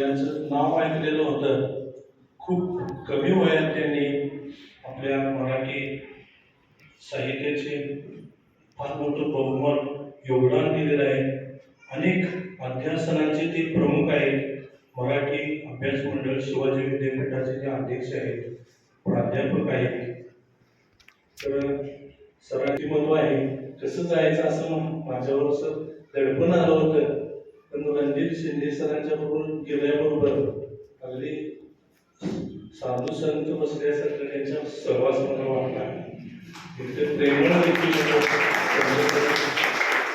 यांचं नाव ऐकलेलं होतं खूप कमी वयात त्यांनी आपल्या मराठी साहित्याचे फार मोठं बहुमत योगदान दिलेलं आहे. अनेक अध्यासनांचे ते प्रमुख आहेत. मराठी अभ्यास मंडळ शिवाजी विद्यापीठाचे ते अध्यक्ष आहेत प्राध्यापक आहेत. तर सरांची महत्त्व आहे कसं जायचं असं मग माझ्यावर असं दडपण आलं होतं. अनिल शिंदे सरांच्या बरोबर गेल्याबरोबर अगदी साधू संत बसल्यासारखं त्यांच्या सहवास मला वाटला. इथे प्रेमळ देखील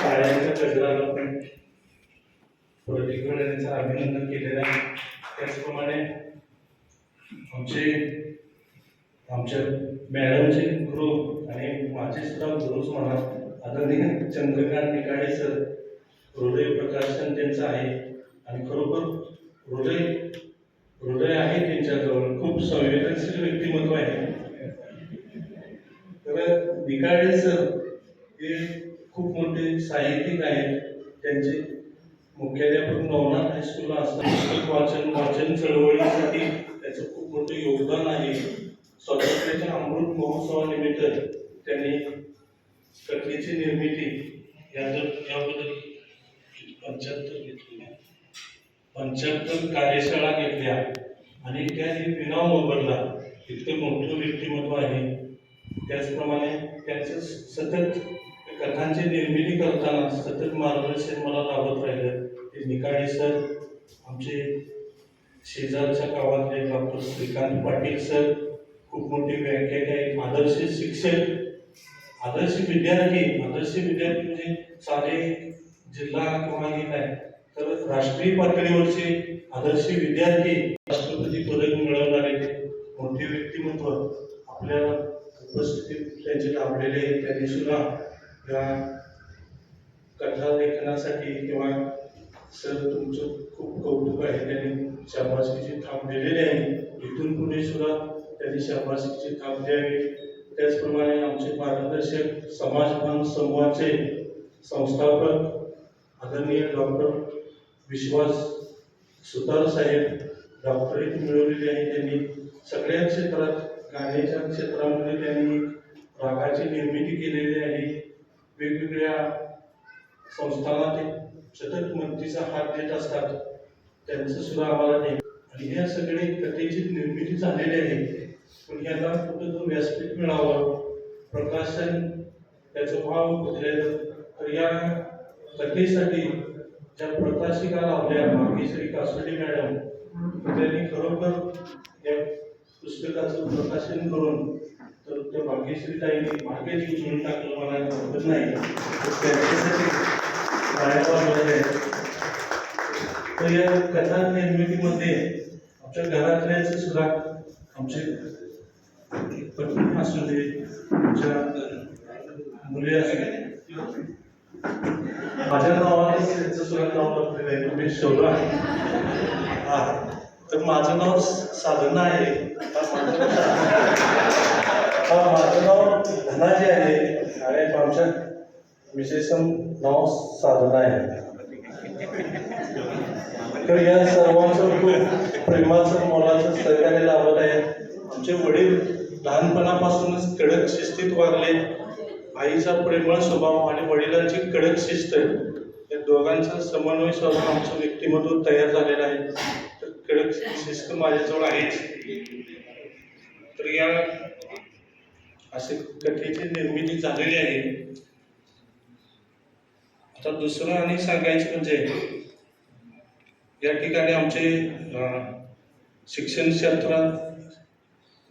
शाळेच्या कचराला पण प्रतिकडे त्यांचं अभिनंदन केलेलं आहे. त्याचप्रमाणे आमचे आमच्या मॅडमचे गुरु आणि माझे सुद्धा गुरुच म्हणा आदरणीय चंद्रकांत निकाळे सर हृदय प्रकाशन त्यांचं आहे. आणि खरोखर हृदय हृदय आहे त्यांच्याजवळ. खूप संवेदनशील व्यक्तिमत्व आहे. तर निकाळे सर हे खूप मोठे साहित्यिक आहेत. त्यांचे मुख्याध्यापक नवनाथ हायस्कूलला असताना पुस्तक वाचन वाचन चळवळीसाठी त्याचं खूप मोठं योगदान आहे. स्वातंत्र्याच्या अमृत महोत्सवानिमित्त त्यांनी कथेची निर्मिती या याबद्दल पंच्याहत्तर घेतलेल्या पंच्याहत्तर कार्यशाळा घेतल्या. आणि त्याही विना मोबदला इतकं मोठं व्यक्तिमत्व आहे. त्याचप्रमाणे त्यांचं सतत कथांची निर्मिती करताना सतत मार्गदर्शन मला लाभत राहिलं. ते निकाळे सर आमचे शेजारच्या गावातले डॉक्टर श्रीकांत पाटील सर खूप मोठे व्याख्याते आहेत आदर्श शिक्षक आदर्श विद्यार्थी. आदर्श विद्यार्थी म्हणजे साधे जिल्हा किंवा येत नाही तर राष्ट्रीय पातळीवरचे आदर्श विद्यार्थी राष्ट्रपती पदक मिळवणारे मोठे व्यक्तिमत्व आपल्या उपस्थितीत त्यांचे लाभलेले त्यांनी सुद्धा या कथा लेखनासाठी किंवा सर तुमचं खूप कौतुक आहे. त्यांनी शाबासकीची थाप दिलेली आहे. इथून पुढे सुद्धा त्यांनी शाबासकीची थाप द्यावी. त्याचप्रमाणे आमचे मार्गदर्शक समाजभान समूहाचे संस्थापक आदरणीय डॉक्टर विश्वास सुतार साहेब डॉक्टरेट मिळवलेली आहे त्यांनी. सगळ्या क्षेत्रात गाण्याच्या क्षेत्रामध्ये त्यांनी रागाची निर्मिती केलेली आहे. वेगवेगळ्या संस्थांना ते सतत मदतीचा हात देत असतात. त्यांचं सुद्धा आम्हाला नाही आणि ह्या सगळे कथेची निर्मिती झालेली आहे. पण ह्याला कुठं जो व्यासपीठ मिळावं. प्रकाशन त्याचं भाव कुठलेलं तर या कथेसाठी ज्या प्रकाशिका लावल्या भाग्यश्री कासोडी मॅडम त्यांनी खरोखर या पुस्तकाचं प्रकाशन करून तर त्या भाग्यश्री ताईने भाग्यच उचलून टाकलं मला हरकत नाही. तर त्यांच्यासाठी आहे. तर या कथा निर्मितीमध्ये आमच्या घरातल्याच सुद्धा आमचे पत्नी असू दे आमच्या मुली असू दे माझ्या नावाने त्यांचं सुद्धा नाव लागलेलं आहे. तुम्ही शोधा. हा. तर माझं नाव साधना आहे. हा माझं नाव धनाजी आहे. आणि आमच्या विशेषण नाव साधना आहे. तर या सर्वांचं खूप प्रेमाचं मोलाचं सहकार्य लाभत आहे. आमचे वडील लहानपणापासूनच कडक शिस्तीत वागले. आईचा प्रेमळ स्वभाव आणि वडिलांची कडक शिस्त या दोघांचा समन्वय स्वभाव आमचं व्यक्तिमत्व तयार झालेलं आहे. तर कडक शिस्त माझ्याजवळ आहेच. तर या असे कथेची निर्मिती झालेली आहे. आता दुसरं आणि सांगायचं म्हणजे या ठिकाणी आमचे शिक्षण क्षेत्रात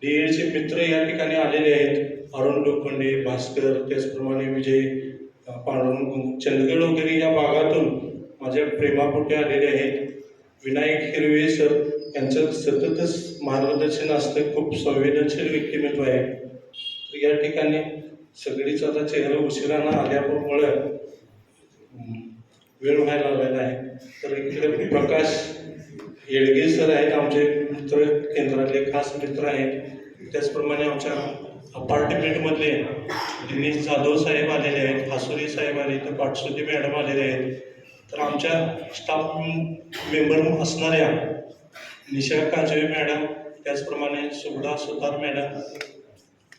डी मित्र या ठिकाणी आलेले आहेत. अरुण लोखंडे भास्कर त्याचप्रमाणे विजय पांडुरंग चंदगड वगैरे या भागातून माझ्या प्रेमापोटे आलेले आहेत. विनायक हिरवे सर यांचं सततच मार्गदर्शन असतं. खूप संवेदनशील व्यक्तिमत्व आहे. तर या ठिकाणी सगळीच आता चेहरा उशिरानं आल्यामुळं वेळ व्हायला लागलेला आहे. तर इकडे प्रकाश येडगे सर आहेत आमचे. मित्र केंद्रातले खास मित्र आहेत. त्याचप्रमाणे आमच्या अपार्टमेंटमधले दिनेश जाधव साहेब आलेले आहेत हासुरी साहेब आले तर पाटसुदी मॅडम आलेले आहेत. तर आमच्या स्टाफ मेंबर असणाऱ्या निशा काजवे मॅडम त्याचप्रमाणे सुगडा सुतार मॅडम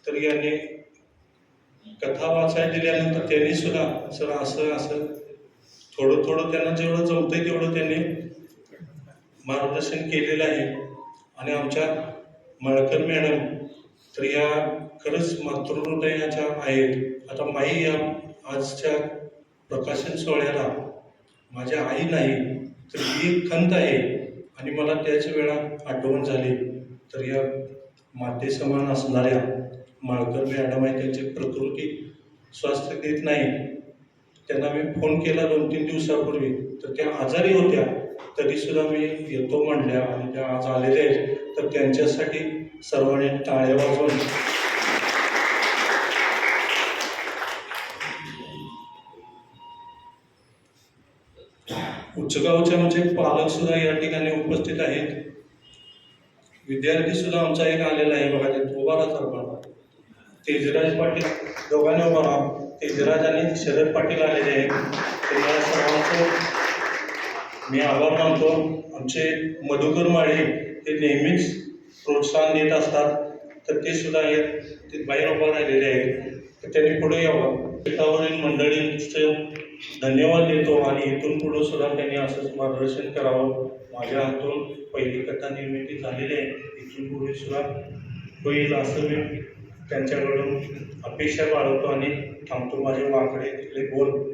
तर यांनी कथा वाचायला दिल्यानंतर त्यांनी सुद्धा सर असं असं थोडं थोडं त्यांना जेवढं जमतंय तेवढं त्यांनी मार्गदर्शन केलेलं आहे. आणि आमच्या मळकर मॅडम तर या खरंच मातृहृदयाच्या आहेत. आता माई या आजच्या प्रकाशन सोहळ्याला माझ्या आई नाही तर ही खंत आहे आणि मला त्याच वेळा आठवण झाली. तर या माते समान असणाऱ्या माळकर मॅडम आहे त्यांची प्रकृती स्वास्थ्य देत नाही. त्यांना मी फोन केला दोन तीन दिवसापूर्वी. तर त्या आजारी होत्या. तरीसुद्धा मी येतो म्हणल्या आणि ज्या आज आलेले आहेत. तर त्यांच्यासाठी सर्वांनी टाळ्या वाजवून उच्चगावचे आमचे पालक सुद्धा या ठिकाणी उपस्थित आहेत. विद्यार्थी सुद्धा आमचा एक आलेला आहे बघा ते उभा सर्वांना तेजराज पाटील दोघांनी उभा तेजराज आणि शरद पाटील आलेले आहेत. सर्वांचं मी आभार मानतो. आमचे मधुकर माळे हे नेहमीच प्रोत्साहन देत असतात. तर ते सुद्धा आहेत. ते बाहेर उभा राहिलेले आहेत. तर त्यांनी पुढे यावं. शेतावरील मंडळींचं धन्यवाद देतो आणि इथून पुढे सुद्धा त्यांनी असंच मार्गदर्शन करावं. माझ्या हातून पहिली कथा निर्मिती झालेली आहे. इथून पुढे सुद्धा होईल असं मी त्यांच्याकडून अपेक्षा बाळगतो आणि थांबतो. माझे वाकडे तिथले बोल.